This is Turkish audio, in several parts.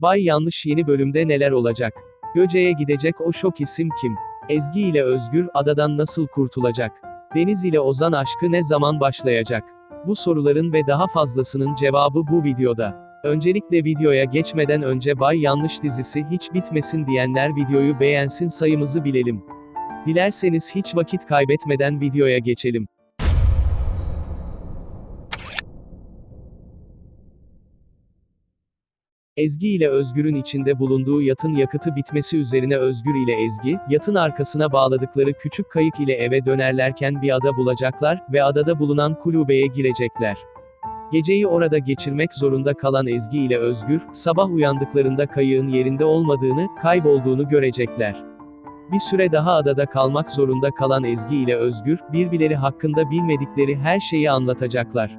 Bay Yanlış yeni bölümde neler olacak? Göce'ye gidecek o şok isim kim? Ezgi ile Özgür adadan nasıl kurtulacak? Deniz ile Ozan aşkı ne zaman başlayacak? Bu soruların ve daha fazlasının cevabı bu videoda. Öncelikle videoya geçmeden önce Bay Yanlış dizisi hiç bitmesin diyenler videoyu beğensin sayımızı bilelim. Dilerseniz hiç vakit kaybetmeden videoya geçelim. Ezgi ile Özgür'ün içinde bulunduğu yatın yakıtı bitmesi üzerine Özgür ile Ezgi, yatın arkasına bağladıkları küçük kayık ile eve dönerlerken bir ada bulacaklar ve adada bulunan kulübeye girecekler. Geceyi orada geçirmek zorunda kalan Ezgi ile Özgür, sabah uyandıklarında kayığın yerinde olmadığını, kaybolduğunu görecekler. Bir süre daha adada kalmak zorunda kalan Ezgi ile Özgür, birbirleri hakkında bilmedikleri her şeyi anlatacaklar.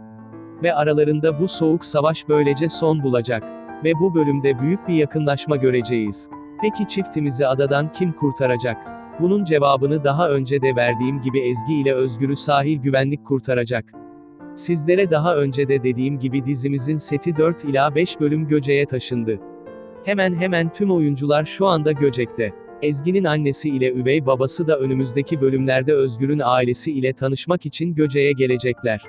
Ve aralarında bu soğuk savaş böylece son bulacak. Ve bu bölümde büyük bir yakınlaşma göreceğiz. Peki çiftimizi adadan kim kurtaracak? Bunun cevabını daha önce de verdiğim gibi Ezgi ile Özgür'ü sahil güvenlik kurtaracak. Sizlere daha önce de dediğim gibi dizimizin seti 4 ila 5 bölüm Göce'ye taşındı. Hemen hemen tüm oyuncular şu anda Göcek'te. Ezgi'nin annesi ile üvey babası da önümüzdeki bölümlerde Özgür'ün ailesi ile tanışmak için Göce'ye gelecekler.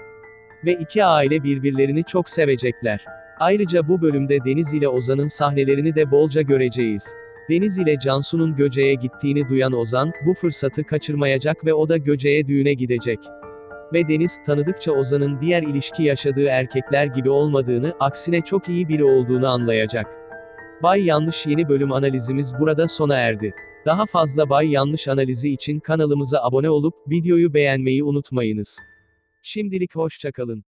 Ve iki aile birbirlerini çok sevecekler. Ayrıca bu bölümde Deniz ile Ozan'ın sahnelerini de bolca göreceğiz. Deniz ile Cansu'nun Göce'ye gittiğini duyan Ozan, bu fırsatı kaçırmayacak ve o da Göce'ye düğüne gidecek. Ve Deniz, tanıdıkça Ozan'ın diğer ilişki yaşadığı erkekler gibi olmadığını, aksine çok iyi biri olduğunu anlayacak. Bay Yanlış yeni bölüm analizimiz burada sona erdi. Daha fazla Bay Yanlış analizi için kanalımıza abone olup, videoyu beğenmeyi unutmayınız. Şimdilik hoşçakalın.